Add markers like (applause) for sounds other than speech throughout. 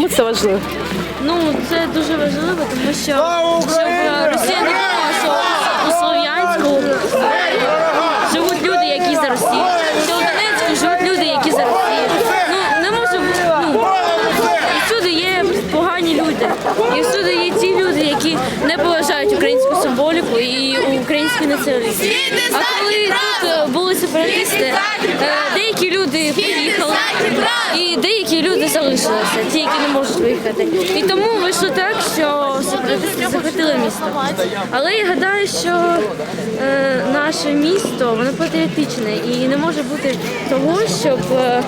Чому це важливо? Ну це дуже важливо, тому що щоб е, Росія не думала, що у Слов'янську живуть люди, які за Росію. Що у Донецьку живуть люди, які за Росію. Ну не може бути. Ну, і всюди є погані люди. І всюди є ті люди, які не поважають українську символіку і український націоналізм. А коли тут е, були сепаратисти, е, деякі люди приїхали, і деякі люди залишилися, ті, які не можуть виїхати. І тому вийшло так, що сепаратисти захопили місто. Але я гадаю, що е, наше місто воно патріотичне і не може бути того, щоб е,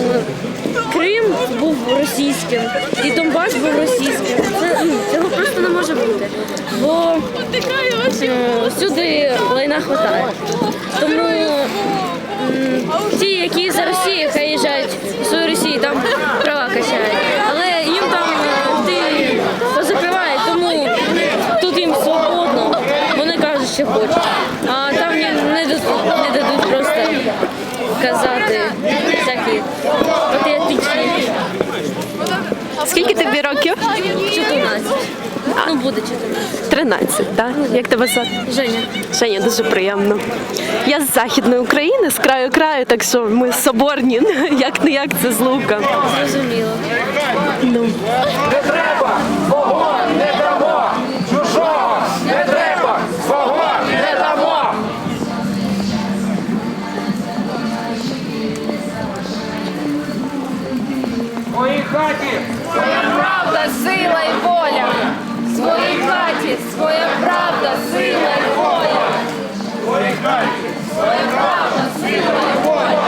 е, Крим був російським і Донбас був російським. Це, ну, цього просто не може е, всюди лайна хватає. Тому ті, які за Росію, хай їжджають свою Росію, там права качають. Але їм там е, ти позакривають, тому тут їм свободно. Вони кажуть, що хочуть. А там не дадуть просто казати всякі буде 14. 13, так? Як тебе звати? Женя. Женя, дуже приємно. Я з західної України, з краю краю, так що ми соборні. (laughs) Як не як це з лука. Зрозуміло. Ну. Не треба, свого не дамо, чужого не треба, свого не дамо. В моїй хаті правда, сила і воля. Хаті своя правда, сила і воля. Твоя захист. Своя правда, сила і воля.